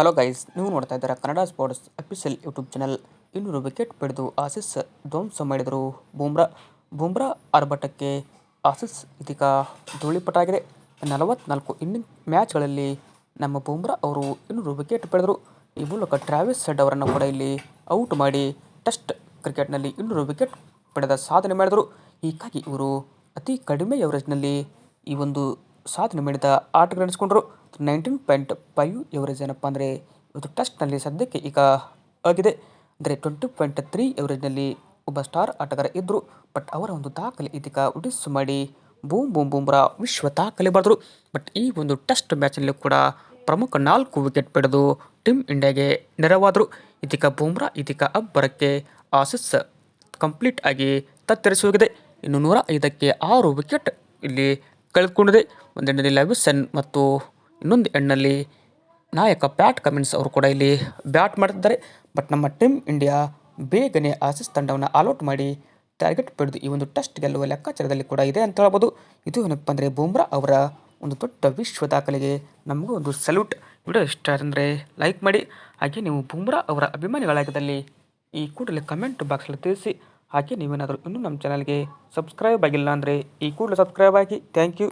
Hello guys ನೀವು ನೋಡ್ತಾ ಇದ್ದೀರಾ Kannada sports official YouTube channel ಇನ್ನೂರು ವಿಕೆಟ್ ಪಡೆದು ಆಸಿಸ್ ಧ್ವಂಸ ಮಾಡಿದರು. ಬೂಮ್ರಾ ಬೂಮ್ರಾ ಆರ್ಭಟಕ್ಕೆ ಆಸಿಸ್ ಇದೀಗ ಧೂಳಿಪಟಾಗಿದೆ. ನಲವತ್ನಾಲ್ಕು ಇನ್ನಿಂಗ್ ಮ್ಯಾಚ್ಗಳಲ್ಲಿ ನಮ್ಮ ಬೂಮ್ರಾ ಅವರು ಇನ್ನೂರು ವಿಕೆಟ್ ಪಡೆದರು ಈ ಮೂಲಕ ಟ್ರಾವಿಸ್ ಸೆಡ್ ಅವರನ್ನು ಕೂಡ ಇಲ್ಲಿ ಔಟ್ ಮಾಡಿ ಟೆಸ್ಟ್ ಕ್ರಿಕೆಟ್ನಲ್ಲಿ ಇನ್ನೂರು ವಿಕೆಟ್ ಪಡೆದ ಸಾಧನೆ ಮಾಡಿದರು. ಹೀಗಾಗಿ ಇವರು ಅತಿ ಕಡಿಮೆ ಎವರೇಜ್ನಲ್ಲಿ ಈ ಒಂದು ಸಾಧನೆ ಮಾಡಿದ ಆಟಗಾರನಿಸ್ಕೊಂಡ್ರು ನೈನ್ಟೀನ್ ಪಾಯಿಂಟ್ ಫೈವ್ ಎವರೇಜ್ ಏನಪ್ಪ ಅಂದರೆ ಇವತ್ತು ಟೆಸ್ಟ್ನಲ್ಲಿ ಸದ್ಯಕ್ಕೆ ಈಗ ಆಗಿದೆ. ಅಂದರೆ ಟ್ವೆಂಟಿ ಪಾಯಿಂಟ್ ತ್ರೀ ಎವರೇಜ್ನಲ್ಲಿ ಒಬ್ಬ ಸ್ಟಾರ್ ಆಟಗಾರ ಇದ್ದರು ಬಟ್ ಅವರ ಒಂದು ದಾಖಲೆ ಇದೀಗ ಉಡಿಸು ಮಾಡಿ ಬೂಮ್ ಬೂಮ್ ಬೂಮ್ರಾ ವಿಶ್ವ ದಾಖಲೆ ಬರೆದರು ಬಟ್ ಈ ಒಂದು ಟೆಸ್ಟ್ ಮ್ಯಾಚ್ನಲ್ಲಿ ಕೂಡ ಪ್ರಮುಖ ನಾಲ್ಕು ವಿಕೆಟ್ ಪಡೆದು ಟೀಮ್ ಇಂಡಿಯಾಗೆ ನೆರವಾದರು. ಇದೀಗ ಬೂಮ್ರಾ ಇದೀಗ ಅಬ್ಬರಕ್ಕೆ ಆಸಿಸ್ ಕಂಪ್ಲೀಟ್ ಆಗಿ ತತ್ತರಿಸೋಗಿದೆ ಇನ್ನು ನೂರ ಐದಕ್ಕೆ ಆರು ವಿಕೆಟ್ ಇಲ್ಲಿ ಕಳೆದುಕೊಂಡಿದೆ. ಒಂದು ಲವಿಸನ್ ಲೆವಿಸನ್ ಮತ್ತು ಇನ್ನೊಂದು ಎಣ್ಣಲ್ಲಿ ನಾಯಕ ಪ್ಯಾಟ್ ಕಮಿನ್ಸ್ ಅವರು ಕೂಡ ಇಲ್ಲಿ ಬ್ಯಾಟ್ ಮಾಡ್ತಿದ್ದಾರೆ. ಬಟ್ ನಮ್ಮ ಟೀಮ್ ಇಂಡಿಯಾ ಬೇಗನೆ ಆಸಿಸ್ ತಂಡವನ್ನು ಆಲ್ಔಟ್ ಮಾಡಿ ಟಾರ್ಗೆಟ್ ಪಡೆದು ಈ ಒಂದು ಟೆಸ್ಟ್ ಗೆಲ್ಲುವ ಲೆಕ್ಕಾಚಾರದಲ್ಲಿ ಕೂಡ ಇದೆ ಅಂತ ಹೇಳ್ಬೋದು. ಇದು ಏನಪ್ಪ ಅಂದರೆ ಬೂಮ್ರಾ ಅವರ ಒಂದು ದೊಡ್ಡ ವಿಶ್ವ ದಾಖಲೆಗೆ ನಮಗೂ ಒಂದು ಸಲ್ಯೂಟ್ ವಿಡಿಯೋ ಇಷ್ಟ ಅಂದರೆ ಲೈಕ್ ಮಾಡಿ. ಹಾಗೆ ನೀವು ಬೂಮ್ರಾ ಅವರ ಅಭಿಮಾನಿಗಳಾಗದಲ್ಲಿ ಈ ಕೂಡಲೇ ಕಮೆಂಟ್ ಬಾಕ್ಸಲ್ಲಿ ತಿಳಿಸಿ. ಹಾಗೆ ನೀವೇನಾದರೂ ಇನ್ನೂ ನಮ್ಮ ಚಾನಲ್ಗೆ ಸಬ್ಸ್ಕ್ರೈಬ್ ಆಗಿಲ್ಲ ಅಂದರೆ ಈ ಕೂಡಲೇ ಸಬ್ಸ್ಕ್ರೈಬ್ ಆಗಿ. Thank you